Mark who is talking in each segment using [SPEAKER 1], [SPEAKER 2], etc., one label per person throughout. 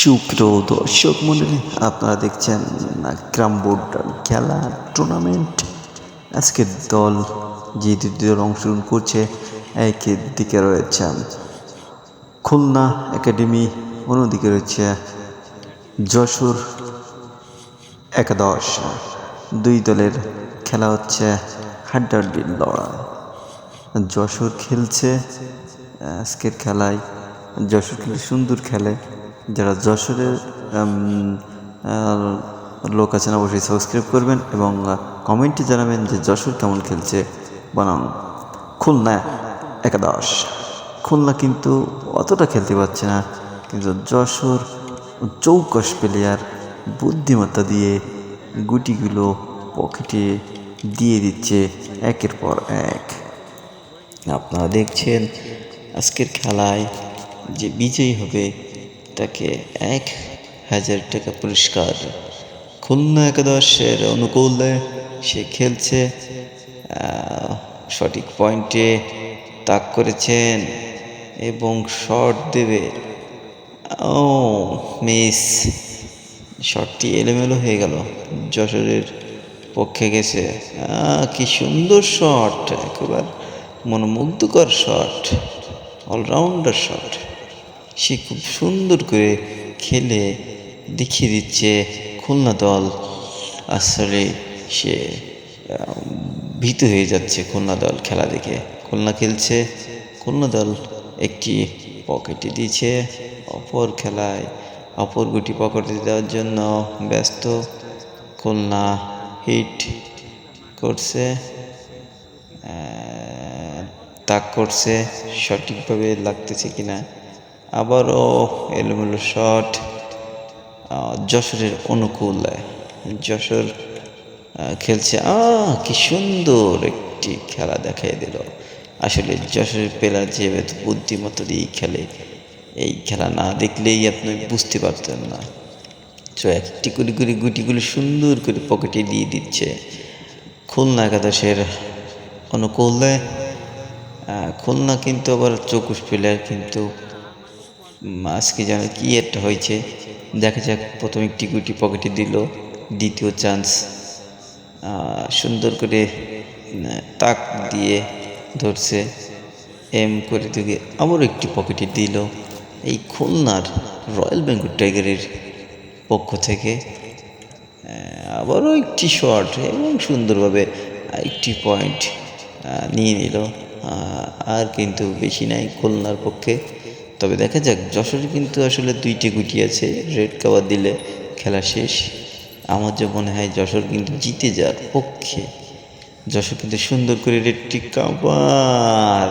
[SPEAKER 1] সুপ্রিয় দর্শক মন্ডলী, আপনারা দেখছেন গ্রাম বোর্ড খেলা টুর্নামেন্ট আজকের দল যে দুটি দল অংশগ্রহণ করছে, একের দিকে রয়েছে খুলনা একাডেমি, অন্যদিকে রয়েছে যশোর একাদশ। দুই দলের খেলা হচ্ছে হাড্ডাহাড্ডির লড়াই। যশোর খেলছে, আজকের খেলায় যশোর খেলে সুন্দর খেলে। যারা যশোরের লোক আছেন অবশ্যই সাবস্ক্রাইব করবেন এবং কমেন্টে জানাবেন যে যশোর কেমন খেলছে বনাম খুলনা একাদশ। খুলনা কিন্তু অতটা খেলতে পারছে না, কিন্তু যশোর চৌকস প্লেয়ার বুদ্ধিমত্তা দিয়ে গুটিগুলো পকেটে দিয়ে দিচ্ছে একের পর এক। আপনারা দেখছেন আজকের খেলায় যে বিজয়ী হবে তাকে এক হাজার টাকা পুরস্কার। খুলনা একাদশের অনুকূলে সে খেলছে সঠিক পয়েন্টে তাক করেছেন এবং শট দেবে। ও, মিস, শটটি এলোমেলো হয়ে গেল। যশোরের পক্ষে গেছে। কি সুন্দর শট একেবারে মনোমুগ্ধকর শট, অলরাউন্ডার শট। সে খুব সুন্দর করে খেলে দেখিয়ে দিচ্ছে খুলনা দল। আসলে সে ভীত হয়ে যাচ্ছে খুলনা দল খেলা দেখে। খুলনা খেলছে, খুলনা দল একটি পকেটে দিয়েছে অপর খেলায় অপর গুটি পকেটে দেওয়ার জন্য ব্যস্ত। খুলনা হিট করছে তাক করছে, সঠিকভাবে লাগতেছে কিনা আবারও এলোমেলো শট যশোরের অনুকূলে। যশোর খেলছে, আ, কি সুন্দর একটি খেলা দেখাই দিল। আসলে যশোরের প্লেয়ার যে এত বুদ্ধিমতো দিয়ে খেলে, এই খেলা না দেখলেই আপনি বুঝতে পারতেন না। তো একটি করে করে গুটিগুলো সুন্দর করে পকেটে দিয়ে দিচ্ছে। খুলনা একাদশের অনুকূলে খুলনা কিন্তু আবার চৌকুশ প্লেয়ার কিন্তু আজকে যেন কি একটা হয়েছে, দেখা যাক, প্রথম একটি গুটি পকেটে দিল, দ্বিতীয় চান্স সুন্দর করে তাক দিয়ে ধরছে, এম করে দিকে আবারও একটি পকেটে দিল। এই খুলনার রয়্যাল বেঙ্গল টাইগারের পক্ষ থেকে আবারও একটি শট এবং সুন্দরভাবে একটি পয়েন্ট নিয়ে নিল। আর কিন্তু বেশি নাই খুলনার পক্ষে। তবে দেখা যাক, যশোরে কিন্তু আসলে দুইটি গুটি আছে রেড কাভার দিলে খেলা শেষ। আমার যে মনে হয় যশোর কিন্তু জিতে যাওয়ার পক্ষে। যশোর কিন্তু সুন্দর করে রেডটি কাভার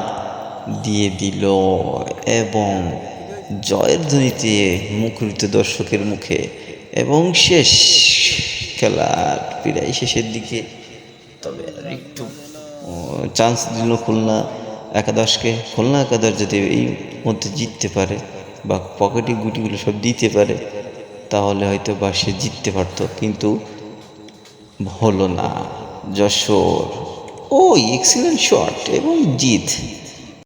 [SPEAKER 1] দিয়ে দিল এবং জয়ের ধ্বনিতে মুখরিত দর্শকের মুখে এবং শেষ খেলার প্রায় শেষের দিকে। তবে একটু চান্স দিল খুলনা একাদশকে। খুলনা একাদশ যদি এই মধ্যে জিততে পারে বা পকেটে গুটিগুলো সব দিতে পারে, তাহলে হয়তো বা সে জিততে পারতো। কিন্তু হলো না, যশোর। ও এক্সিলেন্ট শট এবং জিত।